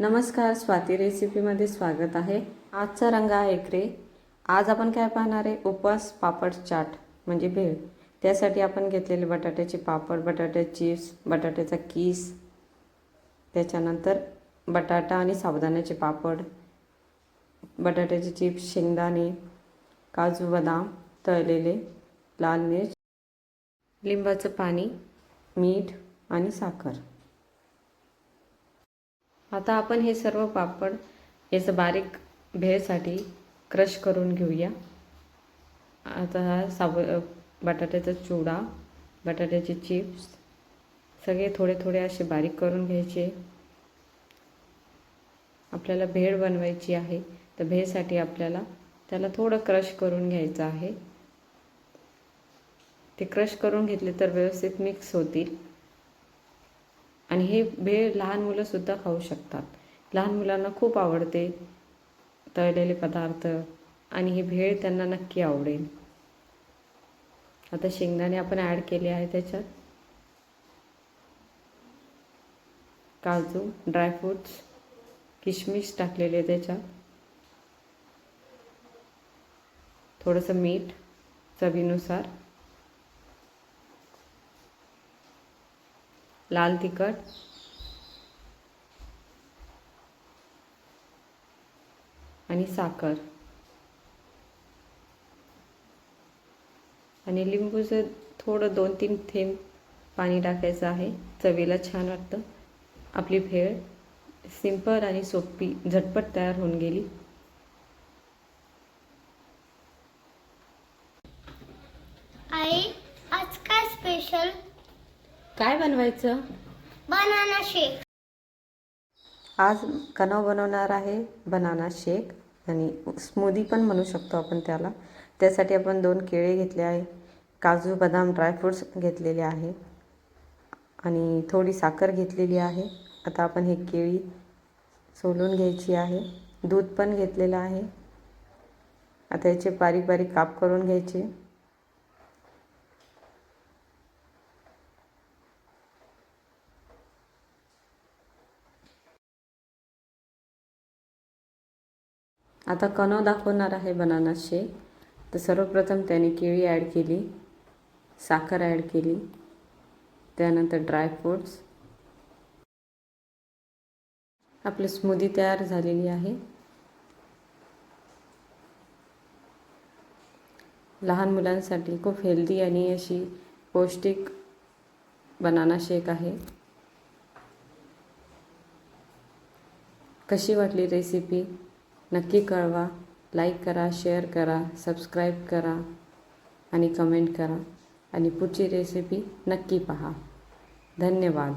नमस्कार स्वाती रेसिपीमध्ये स्वागत आहे. आजचा रंग आहे ग्रे. आज आपण काय पाहणार आहे? उपवास पापड चाट म्हणजे भेळ. त्यासाठी आपण घेतलेले बटाट्याचे पापड बटाट्या चिप्स बटाट्याचा किस त्याच्यानंतर बटाटा आणि साबुदाण्याचे पापड बटाट्याचे चिप्स शेंगदाणे काजू बदाम तळलेले लाल मिर्च लिंबाचं पाणी मीठ आणि साखर. आता आपण हे सर्व पापड याचं बारीक भेळसाठी क्रश करून घेऊया. आता हा साब बटाट्याचा चुडा बटाट्याचे चिप्स सगळे थोडे थोडे असे बारीक करून घ्यायचे. आपल्याला भेळ बनवायची आहे तर भेळसाठी आपल्याला त्याला थोडं क्रश करून घ्यायचं आहे. ते क्रश करून घेतले तर व्यवस्थित मिक्स होतील. आणि हे भेळ लहान मुलंसुद्धा खाऊ शकतात. लहान मुलांना खूप आवडते तळलेले पदार्थ आणि हे भेळ त्यांना नक्की आवडेल. आता शेंगदाणे आपण ॲड केले आहे त्याच्यात. काजू ड्रायफ्रूट्स किशमिश टाकलेले त्याच्यात. थोडंसं मीठ चवीनुसार. लाल तिखट. आणि साखर. आणि लिंबूचं थोडं दोन तीन थेंब पाणी टाकायचं आहे. चवीला छान वाटतं. आपली भेळ सिंपल आणि सोपी झटपट तयार होऊन गेली. आई आज काय स्पेशल काय बनवायचं? बनाना शेक आज कणव बनवणार आहे बनाना शेक आणि स्मूदी पण म्हणू शकतो आपण त्याला. त्यासाठी आपण दोन केळे घेतले आहे. काजू बदाम ड्रायफ्रूट्स घेतलेले आहे. आणि थोडी साखर घेतलेली आहे. आता आपण हे केळी सोलून घ्यायची आहे. दूध पण घेतलेलं आहे. आता याचे बारीक बारीक काप करून घ्यायचे. आता कणव दाखवणार आहे बनाना शेक. तर सर्वप्रथम त्याने केळी ॲड केली साखर ॲड केली त्यानंतर ड्रायफ्रूट्स आपली स्मूदी तयार झालेली आहे. लहान मुलांसाठी खूप हेल्दी आणि अशी पौष्टिक बनाना शेक आहे. कशी वाटली रेसिपी नक्की कळवा. लाईक करा शेअर करा सबस्क्राईब करा आणि कमेंट करा. आणि पुढची रेसिपी नक्की पहा. धन्यवाद.